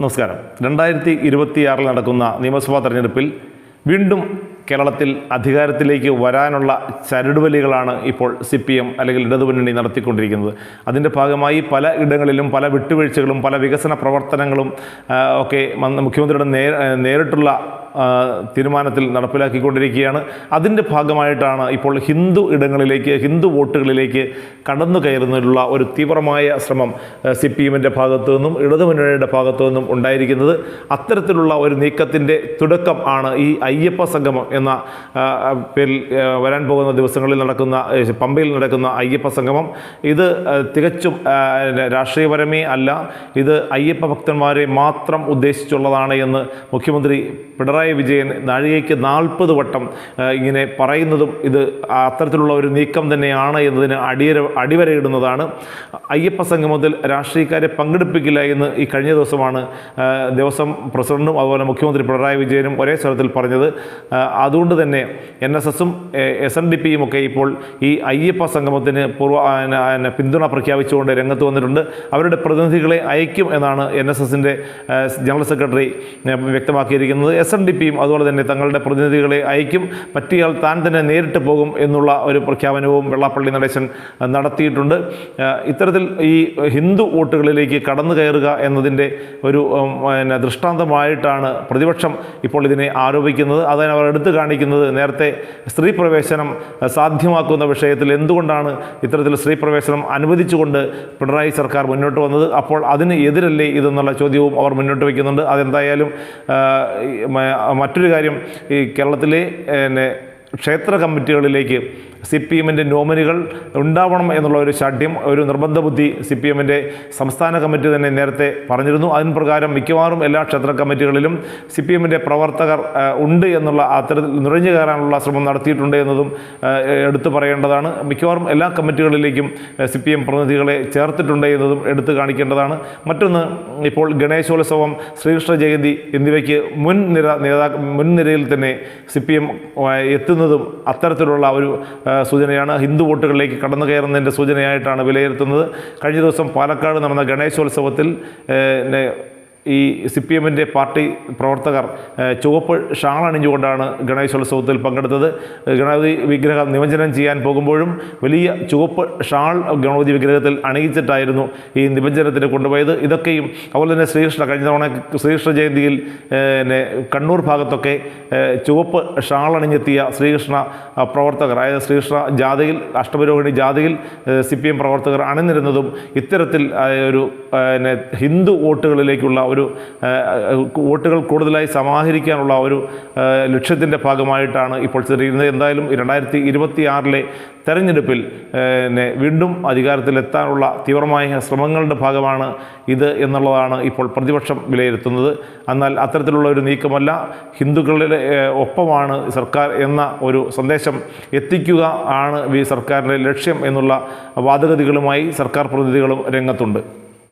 നമസ്കാരം. രണ്ടായിരത്തി ഇരുപത്തിയാറിൽ നടക്കുന്ന നിയമസഭാ തെരഞ്ഞെടുപ്പിൽ വീണ്ടും കേരളത്തിൽ അധികാരത്തിലേക്ക് വരാനുള്ള ചരടുവലികളാണ് ഇപ്പോൾ സി പി എം അല്ലെങ്കിൽ ഇടതുമുന്നണി നടത്തിക്കൊണ്ടിരിക്കുന്നത്. അതിന്റെ ഭാഗമായി പല ഇടങ്ങളിലും പല വിട്ടുവീഴ്ചകളും പല വികസന പ്രവർത്തനങ്ങളും ഒക്കെ മുഖ്യമന്ത്രിയുടെ നേരിട്ടുള്ള തീരുമാനത്തിൽ നടപ്പിലാക്കിക്കൊണ്ടിരിക്കുകയാണ്. അതിന്റെ ഭാഗമായിട്ടാണ് ഇപ്പോൾ ഹിന്ദു ഇടങ്ങളിലേക്ക് ഹിന്ദു വോട്ടുകളിലേക്ക് കടന്നു കയറുന്നതിനുള്ള ഒരു തീവ്രമായ ശ്രമം സി പി എമ്മിന്റെ ഭാഗത്തു നിന്നും ഇടതുമുന്നണിയുടെ ഭാഗത്തു നിന്നും ഉണ്ടായിരിക്കുന്നത്. അത്തരത്തിലുള്ള ഒരു നീക്കത്തിന്റെ തുടക്കം ആണ് ഈ അയ്യപ്പ സംഗമം എന്ന പേരിൽ വരാൻ പോകുന്ന ദിവസങ്ങളിൽ നടക്കുന്ന പമ്പയിൽ നടക്കുന്ന അയ്യപ്പ സംഗമം. ഇത് തികച്ചും രാഷ്ട്രീയപരമേ അല്ല. ഇത് അയ്യപ്പ ഭക്തന്മാരെ മാത്രം ഉദ്ദേശിച്ചുള്ളതാണ് എന്ന് മുഖ്യമന്ത്രി പിണറായി വിജയൻ നാഴികയ്ക്ക് നാൽപ്പത് വട്ടം ഇങ്ങനെ പറയുന്നതും ഇത് അത്തരത്തിലുള്ള ഒരു നീക്കം തന്നെയാണ് എന്നതിന് അടിയര അടിവരയിടുന്നതാണ്. അയ്യപ്പ സംഗമത്തിൽ രാഷ്ട്രീയക്കാരെ പങ്കെടുപ്പിക്കില്ല എന്ന് ഈ കഴിഞ്ഞ ദിവസമാണ് ദിവസം പ്രസിഡന്റും അതുപോലെ മുഖ്യമന്ത്രി പിണറായി വിജയനും ഒരേ സ്ഥലത്തിൽ പറഞ്ഞത്. അതുകൊണ്ട് തന്നെ എൻ എസ് എസും എസ് എൻ ഡി പിയും ഒക്കെ ഇപ്പോൾ ഈ അയ്യപ്പ സംഗമത്തിന് പൂർവ പിന്തുണ പ്രഖ്യാപിച്ചുകൊണ്ട് രംഗത്ത് വന്നിട്ടുണ്ട്. അവരുടെ പ്രതിനിധികളെ അയക്കും എന്നാണ് എൻ എസ് എസിന്റെ ജനറൽ സെക്രട്ടറി വ്യക്തമാക്കിയിരിക്കുന്നത്. എസ് എൻ പിയും അതുപോലെ തന്നെ തങ്ങളുടെ പ്രതിനിധികളെ അയക്കും. പറ്റിയാൽ താൻ തന്നെ നേരിട്ട് പോകും എന്നുള്ള ഒരു പ്രഖ്യാപനവും വെള്ളാപ്പള്ളി നടേശൻ നടത്തിയിട്ടുണ്ട്. ഇത്തരത്തിൽ ഈ ഹിന്ദു വോട്ടുകളിലേക്ക് കടന്നു കയറുക എന്നതിന്റെ ഒരു പിന്നെ ദൃഷ്ടാന്തമായിട്ടാണ് പ്രതിപക്ഷം ഇപ്പോൾ ഇതിനെ ആരോപിക്കുന്നത്. അതിനെ അവർ എടുത്തു കാണിക്കുന്നത്. നേരത്തെ സ്ത്രീ പ്രവേശനം സാധ്യമാക്കുന്ന വിഷയത്തിൽ എന്തുകൊണ്ടാണ് ഇത്തരത്തിൽ സ്ത്രീ പ്രവേശനം അനുവദിച്ചുകൊണ്ട് പിണറായി സർക്കാർ മുന്നോട്ട് വന്നത്? അപ്പോൾ അതിന് എതിരല്ലേ ഇതെന്നുള്ള ചോദ്യവും അവർ മുന്നോട്ട് വയ്ക്കുന്നുണ്ട്. അതെന്തായാലും മറ്റൊരു കാര്യം ഈ കേരളത്തിലെ ക്ഷേത്ര കമ്മിറ്റികളിലേക്ക് സി പി എമ്മിന്റെ നോമിനികൾ ഉണ്ടാവണം എന്നുള്ള ഒരു ശാഠ്യം ഒരു നിർബന്ധ ബുദ്ധി സി പി എമ്മിന്റെ സംസ്ഥാന കമ്മിറ്റി തന്നെ നേരത്തെ പറഞ്ഞിരുന്നു. അതിന് പ്രകാരം മിക്കവാറും എല്ലാ ക്ഷേത്ര കമ്മിറ്റികളിലും സി പി എമ്മിന്റെ പ്രവർത്തകർ ഉണ്ട് എന്നുള്ള അത്തരത്തിൽ നുഴഞ്ഞു കയറാനുള്ള ശ്രമം നടത്തിയിട്ടുണ്ട് എന്നതും എടുത്തു പറയേണ്ടതാണ്. മിക്കവാറും എല്ലാ കമ്മിറ്റികളിലേക്കും സി പി എം പ്രതിനിധികളെ ചേർത്തിട്ടുണ്ട് എന്നതും എടുത്തു കാണിക്കേണ്ടതാണ്. മറ്റൊന്ന് ഇപ്പോൾ ഗണേശോത്സവം ശ്രീകൃഷ്ണ ജയന്തി എന്നിവയ്ക്ക് മുൻനിര നേതാ മുൻനിരയിൽ തന്നെ സി പി എം എത്തുന്നതും അത്തരത്തിലുള്ള ഒരു സൂചനയാണ്. ഹിന്ദു വോട്ടുകളിലേക്ക് കടന്നു കയറുന്നതിന്റെ സൂചനയായിട്ടാണ് വിലയിരുത്തുന്നത്. കഴിഞ്ഞ ദിവസം പാലക്കാട് നടന്ന ഗണേശോത്സവത്തിൽ ഈ സി പി എമ്മിന്റെ പാർട്ടി പ്രവർത്തകർ ചുവപ്പ് ഷാൾ അണിഞ്ഞുകൊണ്ടാണ് ഗണേശോത്സവത്തിൽ പങ്കെടുത്തത്. ഗണപതി വിഗ്രഹം നിമജ്ജനം ചെയ്യാൻ പോകുമ്പോഴും വലിയ ചുവപ്പ് ഷാൾ ഗണപതി വിഗ്രഹത്തിൽ അണിയിച്ചിട്ടായിരുന്നു ഈ നിമജ്ജനത്തിന് കൊണ്ടുപോയത്. ഇതൊക്കെയും അതുപോലെ തന്നെ ശ്രീകൃഷ്ണ കഴിഞ്ഞ തവണ ശ്രീകൃഷ്ണ ജയന്തിയിൽ പിന്നെ കണ്ണൂർ ഭാഗത്തൊക്കെ ചുവപ്പ് ഷാൾ അണിഞ്ഞെത്തിയ ശ്രീകൃഷ്ണ പ്രവർത്തകർ അതായത് ശ്രീകൃഷ്ണ ജാഥയിൽ അഷ്ടപരോഹിണി ജാഥയിൽ സി പി എം പ്രവർത്തകർ അണിനിരുന്നതും ഇത്തരത്തിൽ ഒരു പിന്നെ ഹിന്ദു വോട്ടുകളിലേക്കുള്ള ഒരു ആ, വോട്ടുകൾ കൂടുതലായി സമാഹരിക്കാനുള്ള ഒരു ലക്ഷ്യത്തിന്റെ ഭാഗമായിട്ടാണ് ഇപ്പോൾ ചെറിയുന്നത് എന്തായാലും രണ്ടായിരത്തി ഇരുപത്തി ആറിലെ തെരഞ്ഞെടുപ്പിൽ വീണ്ടും അധികാരത്തിലെത്താനുള്ള തീവ്രമായ ശ്രമങ്ങളുടെ ഭാഗമാണ് ഇത് എന്നുള്ളതാണ് ഇപ്പോൾ പ്രതിപക്ഷം വിലയിരുത്തുന്നത്. എന്നാൽ അത്തരത്തിലുള്ള ഒരു നീക്കമല്ല ഹിന്ദുക്കളുടെ ഒപ്പമാണ് സർക്കാർ എന്ന ഒരു സന്ദേശം എത്തിക്കുക ആണ് ഈ സർക്കാരിന്റെ ലക്ഷ്യം എന്നുള്ള വാദഗതികളുമായി സർക്കാർ പ്രതിനിധികളും രംഗത്തുണ്ട്.